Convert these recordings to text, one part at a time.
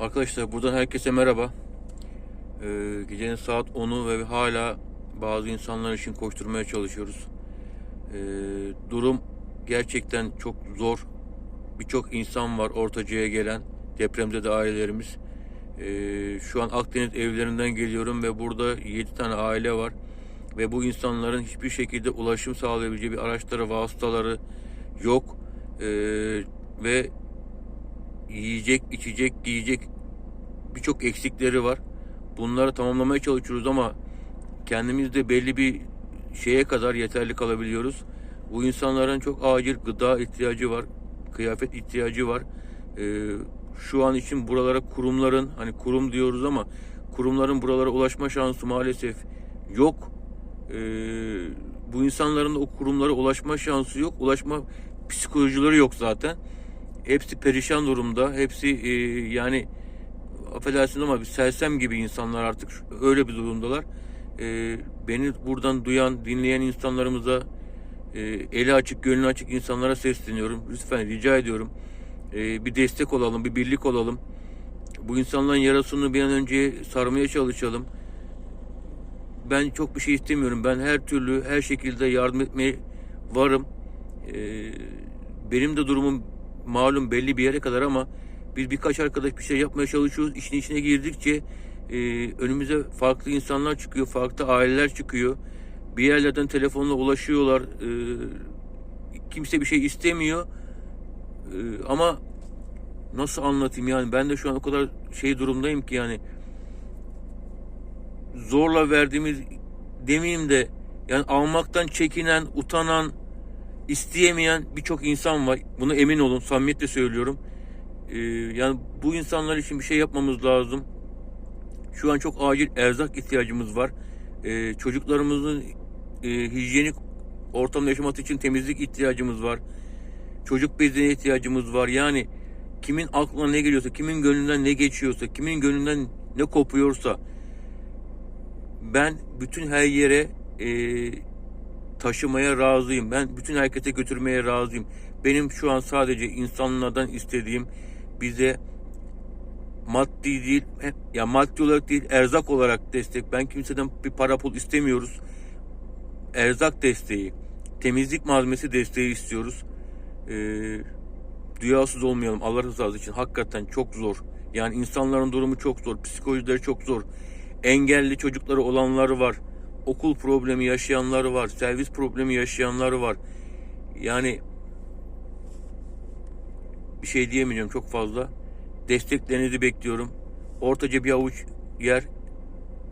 Arkadaşlar buradan herkese merhaba. Ee, gecenin saat 10'u ve hala bazı insanlar için koşturmaya çalışıyoruz. Ee, durum gerçekten çok zor. Birçok insan var ortacıya gelen depremde de ailelerimiz. Ee, şu an Akdeniz evlerinden geliyorum ve burada 7 tane aile var. Ve bu insanların hiçbir şekilde ulaşım sağlayabileceği bir araçları, vasıtaları yok. Ee, ve yiyecek, içecek, giyecek birçok eksikleri var. Bunları tamamlamaya çalışıyoruz ama kendimiz de belli bir şeye kadar yeterli kalabiliyoruz. Bu insanların çok acil gıda ihtiyacı var, kıyafet ihtiyacı var. Ee, şu an için buralara kurumların, hani kurum diyoruz ama kurumların buralara ulaşma şansı maalesef yok. Ee, bu insanların o kurumlara ulaşma şansı yok. Ulaşma psikolojileri yok zaten. Hepsi perişan durumda. Hepsi e, yani affedersin ama bir sersem gibi insanlar artık öyle bir durumdalar. E, beni buradan duyan, dinleyen insanlarımıza e, eli açık, gönlü açık insanlara sesleniyorum. Lütfen rica ediyorum. E, bir destek olalım, bir birlik olalım. Bu insanların yarasını bir an önce sarmaya çalışalım. Ben çok bir şey istemiyorum. Ben her türlü, her şekilde yardım etmeye varım. E, benim de durumum malum belli bir yere kadar ama biz birkaç arkadaş bir şey yapmaya çalışıyoruz. İşin içine girdikçe e, önümüze farklı insanlar çıkıyor, farklı aileler çıkıyor. Bir yerlerden telefonla ulaşıyorlar. E, kimse bir şey istemiyor. E, ama nasıl anlatayım yani ben de şu an o kadar şey durumdayım ki yani zorla verdiğimiz demeyeyim de yani almaktan çekinen, utanan, isteyemeyen birçok insan var. Buna emin olun. Samimiyetle söylüyorum. Ee, yani bu insanlar için bir şey yapmamız lazım. Şu an çok acil erzak ihtiyacımız var. Ee, çocuklarımızın e, hijyenik ortamda yaşaması için temizlik ihtiyacımız var. Çocuk bezine ihtiyacımız var. Yani kimin aklına ne geliyorsa, kimin gönlünden ne geçiyorsa, kimin gönlünden ne kopuyorsa ben bütün her yere e, taşımaya razıyım. Ben bütün herkese götürmeye razıyım. Benim şu an sadece insanlardan istediğim bize maddi değil, ya maddi olarak değil, erzak olarak destek. Ben kimseden bir para pul istemiyoruz. Erzak desteği, temizlik malzemesi desteği istiyoruz. Ee, duyarsız olmayalım Allah rızası için. Hakikaten çok zor. Yani insanların durumu çok zor. Psikolojileri çok zor. Engelli çocukları olanları var. Okul problemi yaşayanları var. Servis problemi yaşayanları var. Yani bir şey diyemeyeceğim çok fazla. Desteklerinizi bekliyorum. Ortaca bir avuç yer.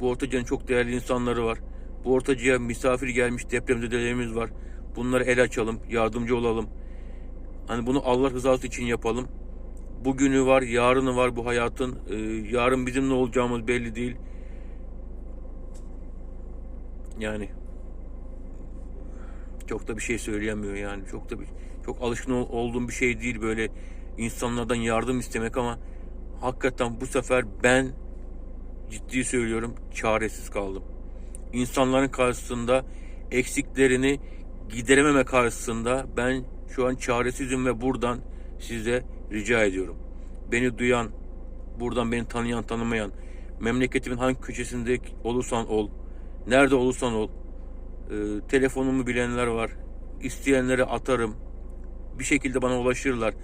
Bu Ortaca'nın çok değerli insanları var. Bu Ortaca'ya misafir gelmiş depremzedelerimiz var. Bunlara el açalım, yardımcı olalım. Hani bunu Allah rızası için yapalım. Bugünü var, yarını var bu hayatın. Ee, yarın bizim ne olacağımız belli değil. Yani çok da bir şey söyleyemiyor yani. Çok da bir çok alışkın ol- olduğum bir şey değil böyle insanlardan yardım istemek ama hakikaten bu sefer ben ciddi söylüyorum çaresiz kaldım. İnsanların karşısında eksiklerini giderememe karşısında ben şu an çaresizim ve buradan size rica ediyorum. Beni duyan, buradan beni tanıyan, tanımayan, memleketimin hangi köşesinde olursan ol, nerede olursan ol, e, telefonumu bilenler var. İsteyenlere atarım. Bir şekilde bana ulaşırlar.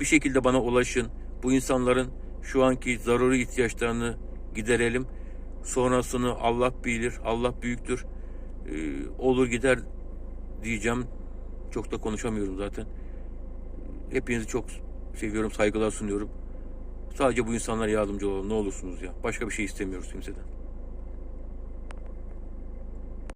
Bir şekilde bana ulaşın. Bu insanların şu anki zaruri ihtiyaçlarını giderelim. Sonrasını Allah bilir, Allah büyüktür. E, olur gider diyeceğim. Çok da konuşamıyorum zaten. Hepinizi çok seviyorum, saygılar sunuyorum. Sadece bu insanlara yardımcı olalım ne olursunuz ya. Başka bir şey istemiyoruz kimseden.